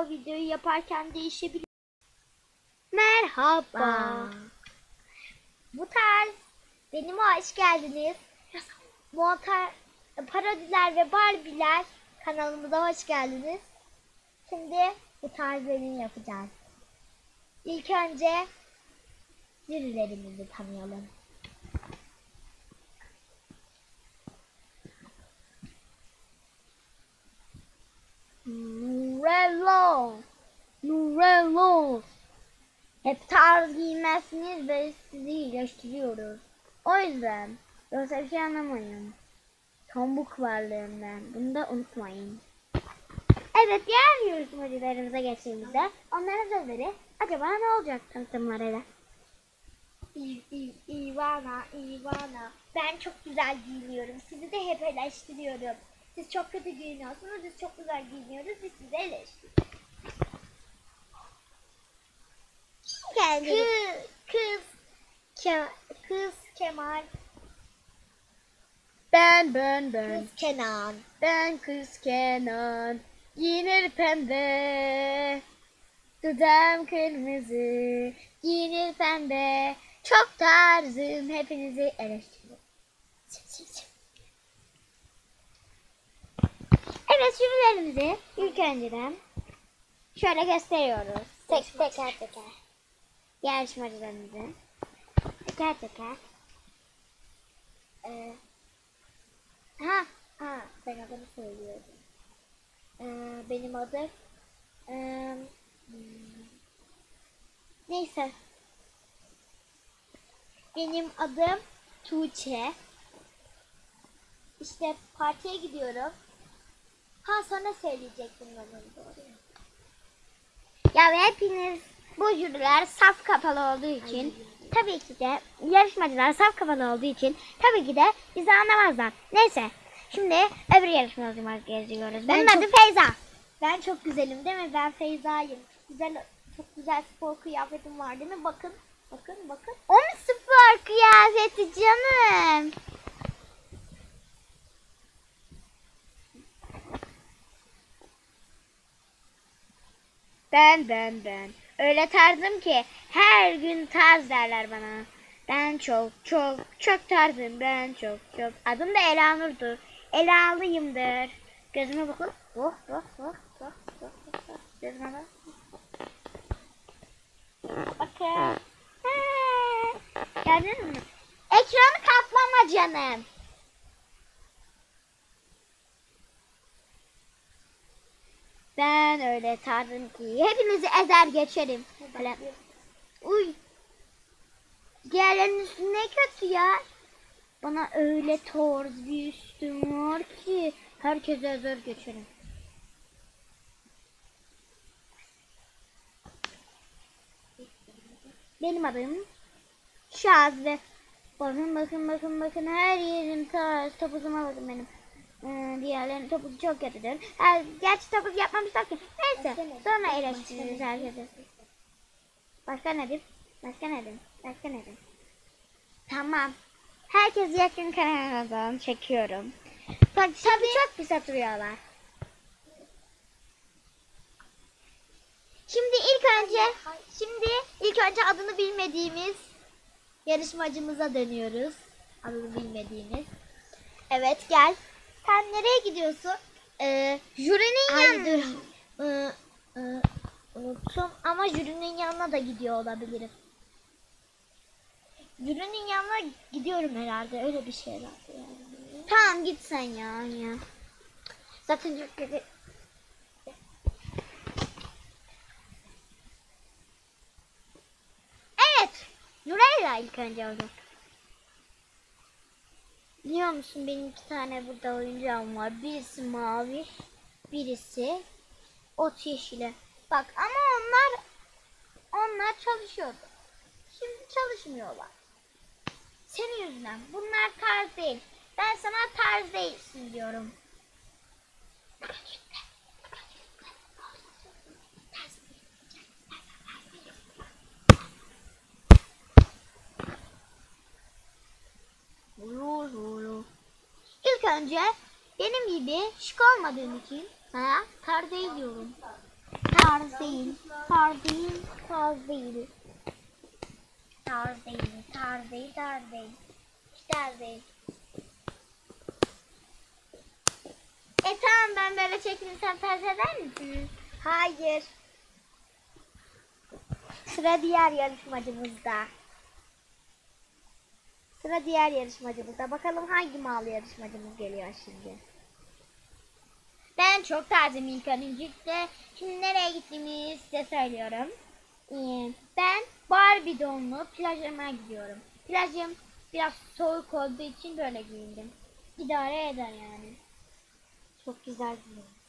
o videoyu yaparken değişebilir. Merhaba. Bu tarz benim hoş geldiniz. Montar parodiler ve barbiler kanalımıza hoş geldiniz. Şimdi bu tarz benim yapacağız. İlk önce jürilerimizi tanıyalım. Nurello. Hep tarz giymezsiniz ve sizi iyileştiriyoruz. O yüzden yoksa bir şey anlamayın. Tombuk varlığından. Bunu da unutmayın. Evet diğer yarışmacılarımıza geçtiğimizde onların sözleri acaba ne olacak tanıtımlarıyla? İ- İ- Ivana, Ivana. Ben çok güzel giyiniyorum. Sizi de hep eleştiriyorum. Siz çok kötü giyiniyorsunuz. Biz çok güzel giyiniyoruz. Biz sizi eleştiriyoruz. Kız, kız, Ke- kız Kemal, Ben ben ben. kız Kenan. Ben kız Kenan. Giyinir pembe. Dudağım kırmızı. Giyinir pembe. Çok tarzım. Hepinizi eleştiriyorum. Evet jürilerimizi ilk önceden şöyle gösteriyoruz. Tek teker teker. Yarışmacılarımızı teker teker. Ee, ha, ha, ben adımı söylüyorum. Ee, benim adım ee, neyse. Benim adım Tuğçe. İşte partiye gidiyorum. Ha sana söyleyecektim ben onu doğru. Ya hepiniz bu jüriler saf kapalı olduğu için tabii ki de yarışmacılar saf kapalı olduğu için tabii ki de bizi anlamazlar. Neyse şimdi öbür yarışmacımızı geziyoruz. Benim Ben adım Feyza. Ben çok güzelim değil mi? Ben Feyza'yım. Güzel, çok güzel spor kıyafetim var değil mi? Bakın, bakın, bakın. O mu spor kıyafeti canım? Ben ben ben. Öyle tarzım ki her gün tarz derler bana. Ben çok çok çok tarzım ben çok çok. Adım da Elanur'dur. Elalıyımdır. Gözüme bakın. Oh oh oh oh oh oh. Gözüme bak. Bakın. Ha, Gördün mü? Ekranı kaplama canım. Ben öyle tarzım ki hepinizi ezer geçerim. Böyle. Uy. Diğerlerinin üstü ne kötü ya. Bana öyle tarz bir üstüm var ki herkese ezer geçerim. Benim adım Şazlı. Bakın bakın bakın bakın her yerim tarz. Topuzuma bakın benim. Ee, diğerlerinin topuzu çok kötüdür. Ha, gerçi topuz yapmamışlar ki. Neyse sonra eleştiririz herkese. Başka nedir? Başka nedir? Başka nedir? Tamam. Herkes yakın kanaldan çekiyorum. Bak tabii çok pis oturuyorlar. Şimdi ilk önce, şimdi ilk önce adını bilmediğimiz yarışmacımıza dönüyoruz. Adını bilmediğimiz. Evet gel. Sen nereye gidiyorsun? Ee, Jürinin Ay yanına. dur. Ee, e, unuttum ama jürinin yanına da gidiyor olabilirim. Jürinin yanına gidiyorum herhalde. Öyle bir şey herhalde. Yani. Tamam git sen ya. ya. Zaten kötü. Evet. Nurella ilk önce olacak. Biliyor musun benim iki tane burada oyuncağım var. Birisi mavi, birisi ot yeşili. Bak ama onlar onlar çalışıyordu. Şimdi çalışmıyorlar. Senin yüzünden. Bunlar tarz değil. Ben sana tarz değilsin diyorum. İlk önce benim gibi şık olmadığın için sana tarz değil diyorum. Tarz değil. Tarz değil. Tarz değil. Tarz değil. Tarz değil. Tarz değil. Hiç tarz değil. E tamam ben böyle çekeyim sen tarz eder misin? Hayır. Sıra diğer yarışmacımızda. Sıra diğer yarışmacımızda. Bakalım hangi mal yarışmacımız geliyor şimdi. Ben çok tazeyim ilk öncelikle. Şimdi nereye gittiğimi size söylüyorum. Ee, ben Barbie donlu plajıma gidiyorum. Plajım biraz soğuk olduğu için böyle giyindim. İdare eder yani. Çok güzel giyindim.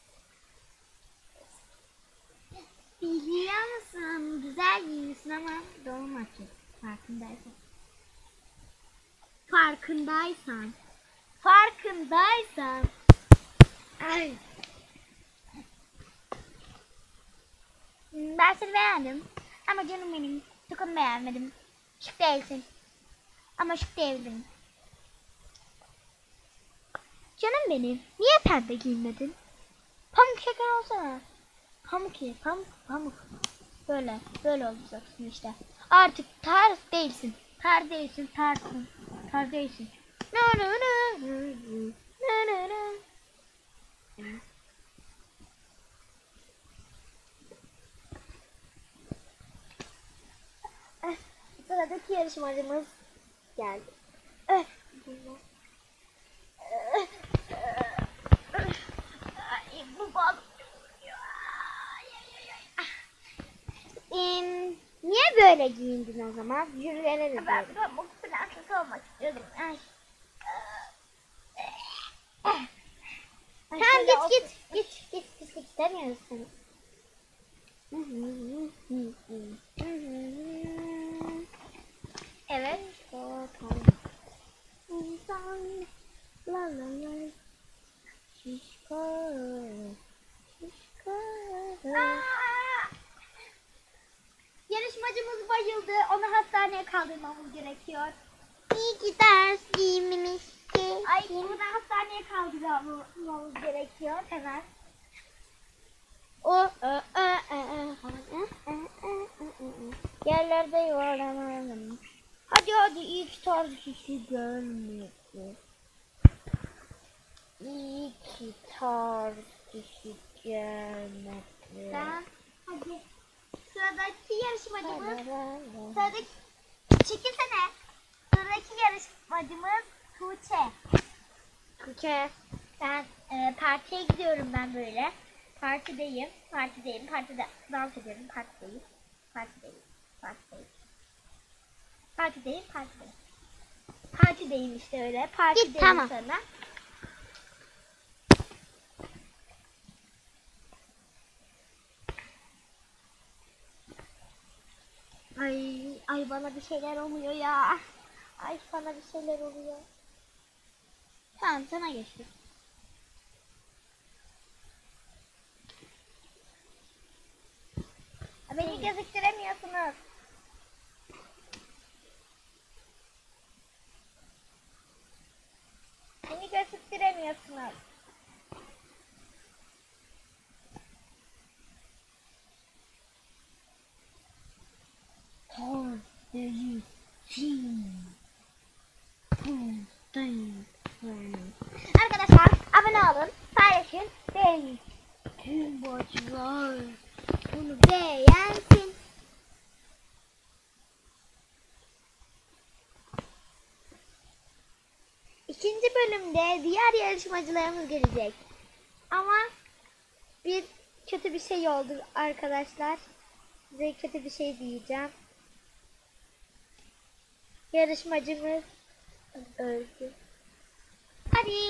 Biliyor musun? Güzel giyinmişsin ama doğum açık. Farkındaysan. Farkındaysan. Farkındaysan. Ay. Ben seni beğendim. Ama canım benim. Sakın beğenmedim. Şık değilsin. Ama şık değildin. Canım benim. Niye pembe giyinmedin? Pamuk şeker olsana. Pamuk ye. Pamuk. Pamuk. Böyle. Böyle olacaksın işte. Artık tarz değilsin. Tarz değilsin. Tarzsın. Fazla iyisin. No no no. No no no. Sıradaki yarışmacımız geldi. Eh, ah. Niye böyle giyindin o zaman? Jürilere de böyle prenses olmak istiyordum. Ay. Tamam git otur. git git git git git istemiyoruz seni. koymamız gerekiyor. İyi ki ders giymemişti. Ay buradan hastaneye kaldırmamız gerekiyor hemen. O ö, ö, ö, ö, Yerlerde yuvarlanalım. Hadi hadi ilk tarz hiç görmedi. İyi ki tarz hiç görmedi. Sen hadi. Sıradaki yarışmacımız. Sıradaki Çekilsene. Sıradaki yarışmacımız Tuğçe. Tuğçe. Ben e, partiye gidiyorum ben böyle. Partideyim, partideyim, partide dans ediyorum, partideyim, partideyim, partideyim. Partideyim, partideyim. Partideyim işte öyle. Partideyim tamam. sonra. Ay, bana bir şeyler oluyor ya. Ay bana bir şeyler oluyor. Tamam sana geçtik. Beni gözüktüremiyorsunuz. Beni gözüktüremiyorsunuz. Tor değilsin. Tor değilsin. Arkadaşlar abone olun, paylaşın, beğenin. Tüm bacılar. Bunu beğensin. İkinci bölümde diğer yarışmacılarımız gelecek. Ama bir kötü bir şey oldu arkadaşlar. Size kötü bir şey diyeceğim. Yarışmacımız अरे